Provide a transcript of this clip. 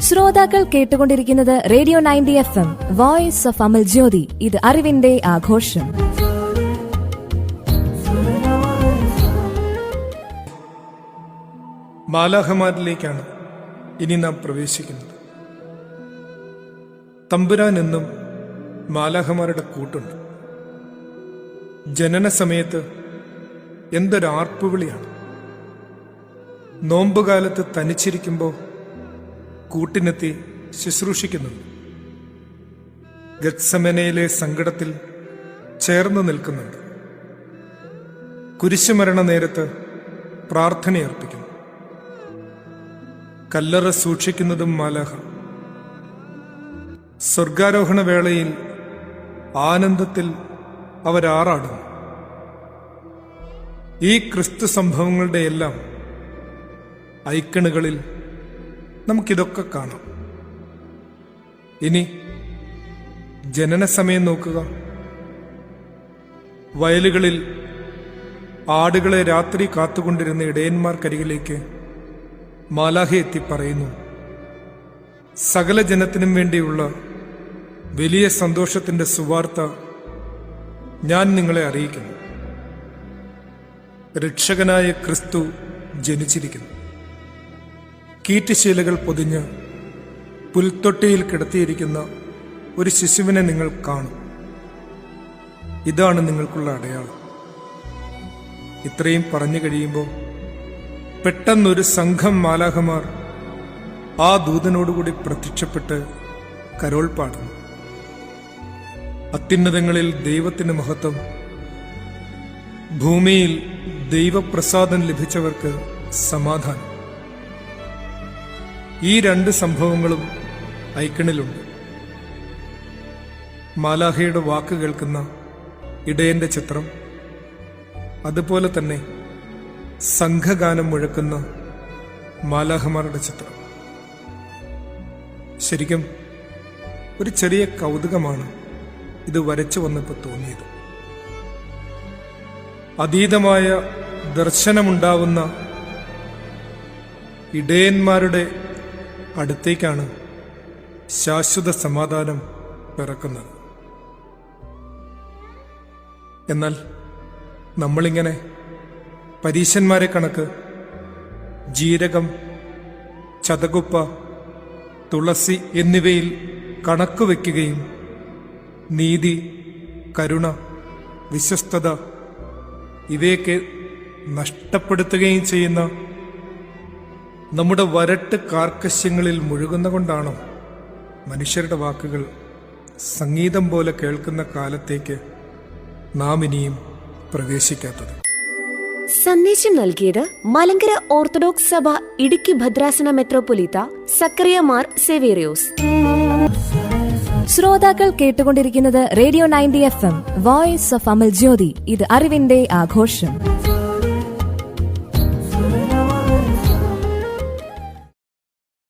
ശ്രോതാക്കൾ കേട്ടുകൊണ്ടിരിക്കുന്നത് radio ninety F M voice of Amal Jyothi. ഇത് അറിവിന്റെ ആഘോഷം. ബാലാഹമാരിലേക്കാണ് ഇനി നാം പ്രവേശിക്കുന്നത്. തമ്പുരാൻ എന്നും മാലാഹമാരുടെ കൂട്ടുണ്ട്. ജനന സമയത്ത് എന്തൊരാർപ്പുവിളിയാണ്. നോമ്പുകാലത്ത് തനിച്ചിരിക്കുമ്പോൾ കൂട്ടിനെത്തി ശുശ്രൂഷിക്കുന്നുണ്ട്. ഗത്സമനയിലെ സങ്കടത്തിൽ ചേർന്ന് നിൽക്കുന്നുണ്ട്. കുരിശുമരണ നേരത്ത് പ്രാർത്ഥനയർപ്പിക്കുന്നു കല്ലറ സൂക്ഷിക്കുന്നതും മാലാഹ സ്വർഗാരോഹണ വേളയിൽ ആനന്ദത്തിൽ അവരാറാടുന്നു. ഈ ക്രിസ്തു സംഭവങ്ങളുടെ എല്ലാം ഐക്കണുകളിൽ നമുക്കിതൊക്കെ കാണാം. ഇനി ജനന സമയം നോക്കുക. വയലുകളിൽ ആടുകളെ രാത്രി കാത്തുകൊണ്ടിരുന്ന ഇടയന്മാർക്കരികിലേക്ക് മാലാഹ എത്തി പറയുന്നു സകല ജനത്തിനും വേണ്ടിയുള്ള വലിയ സന്തോഷത്തിന്റെ സുവാർത്ത ഞാൻ നിങ്ങളെ അറിയിക്കുന്നു. രക്ഷകനായ ക്രിസ്തു ജനിച്ചിരിക്കുന്നു. കീറ്റുശീലകൾ പൊതിഞ്ഞ് പുൽത്തൊട്ടിയിൽ കിടത്തിയിരിക്കുന്ന ഒരു ശിശുവിനെ നിങ്ങൾ കാണും. ഇതാണ് നിങ്ങൾക്കുള്ള അടയാളം. ഇത്രയും പറഞ്ഞു കഴിയുമ്പോൾ പെട്ടെന്നൊരു സംഘം മാലാഹമാർ ആ ദൂതനോടുകൂടി പ്രത്യക്ഷപ്പെട്ട് കരോൾ പാടുന്നു. അത്യുന്നതങ്ങളിൽ ദൈവത്തിന് മഹത്വം. ഭൂമിയിൽ ദൈവപ്രസാദം ലഭിച്ചവർക്ക് സമാധാനം. ഈ രണ്ട് സംഭവങ്ങളും ഐക്കണിലുണ്ട് മാലാഹയുടെ വാക്ക് കേൾക്കുന്ന ഇടയന്റെ ചിത്രം അതുപോലെ തന്നെ സംഘഗാനം മുഴക്കുന്ന മാലാഹമാരുടെ ചിത്രം. ശരിക്കും ഒരു ചെറിയ കൗതുകമാണ് ഇത് വരച്ചു വന്നപ്പോൾ തോന്നിയത്. അതീതമായ ദർശനമുണ്ടാവുന്ന ഇടയന്മാരുടെ അടുത്തേക്കാണ് ശാശ്വത സമാധാനം പിറക്കുന്നത്. എന്നാൽ നമ്മളിങ്ങനെ പരീശന്മാരെ കണക്ക് ജീരകം ചതകുപ്പ തുളസി എന്നിവയിൽ കണക്ക് വയ്ക്കുകയും നീതി കരുണ വിശ്വസ്തത ഇവയൊക്കെ നഷ്ടപ്പെടുത്തുകയും ചെയ്യുന്ന നമ്മുടെ വരട്ട് കാർക്കശ്യങ്ങളിൽ മുഴുകുന്ന കൊണ്ടാണോ മനുഷ്യരുടെ വാക്കുകൾ സംഗീതം പോലെ കേൾക്കുന്ന കാലത്തേക്ക് നാം ഇനിയും പ്രവേശിക്കാത്തത്? സന്ദേശം നൽകിയത് മലങ്കര ഓർത്തഡോക്സ് സഭ ഇടുക്കി ഭദ്രാസന മെത്രോപൊലീത്ത സക്രിയ മാർ സെവേറിയോസ്. ശ്രോതാക്കൾ കേട്ടുകൊണ്ടിരിക്കുന്നത് radio ninety F M voice of Amal Jyothi. ഇത് അറിവിന്റെ ആഘോഷം.